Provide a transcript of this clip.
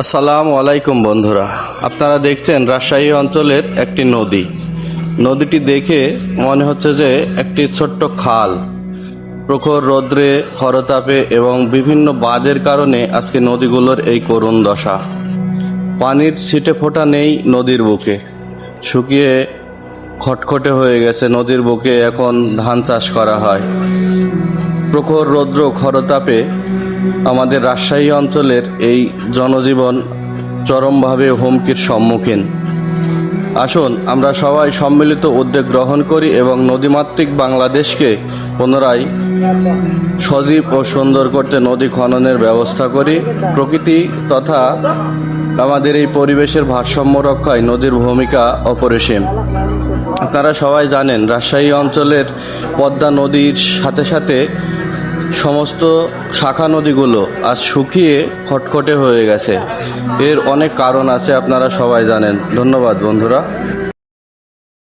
আসসালামু আলাইকুম বন্ধুরা। আপনারা দেখছেন রাজশাহী অঞ্চলের একটি নদী। নদীটি দেখে মনে হচ্ছে যে একটি ছোট্ট খাল। প্রখর রৌদ্রে, খরতাপে এবং বিভিন্ন বাঁধের কারণে আজকে নদীগুলোর এই করুণ দশা। পানির ছিটে ফোঁটা নেই নদীর বুকে। শুকিয়ে খটখটে হয়ে গেছে নদীর বুকে এখন ধান চাষ করা হয়। প্রখর রৌদ্র, খরতাপে আমাদের রাজশাহী অঞ্চলের এই জনজীবন চরমভাবে হুমকির সম্মুখীন। আসুন, আমরা সবাই সম্মিলিত উদ্যোগ গ্রহণ করি এবং নদীমাতৃক বাংলাদেশকে পুনরায় সজীব ও সুন্দর করতে নদী খননের ব্যবস্থা করি। প্রকৃতি তথা আমাদের এই পরিবেশের ভারসাম্য রক্ষায় নদীর ভূমিকা অপরিসীম। আপনারা সবাই জানেন, রাজশাহী অঞ্চলের পদ্মা নদীর সাথে সাথে সমস্ত শাখা নদীগুলো আজ শুকিয়ে খটখটে হয়ে গেছে। এর অনেক কারণ আছে, আপনারা সবাই জানেন। ধন্যবাদ, বন্ধুরা।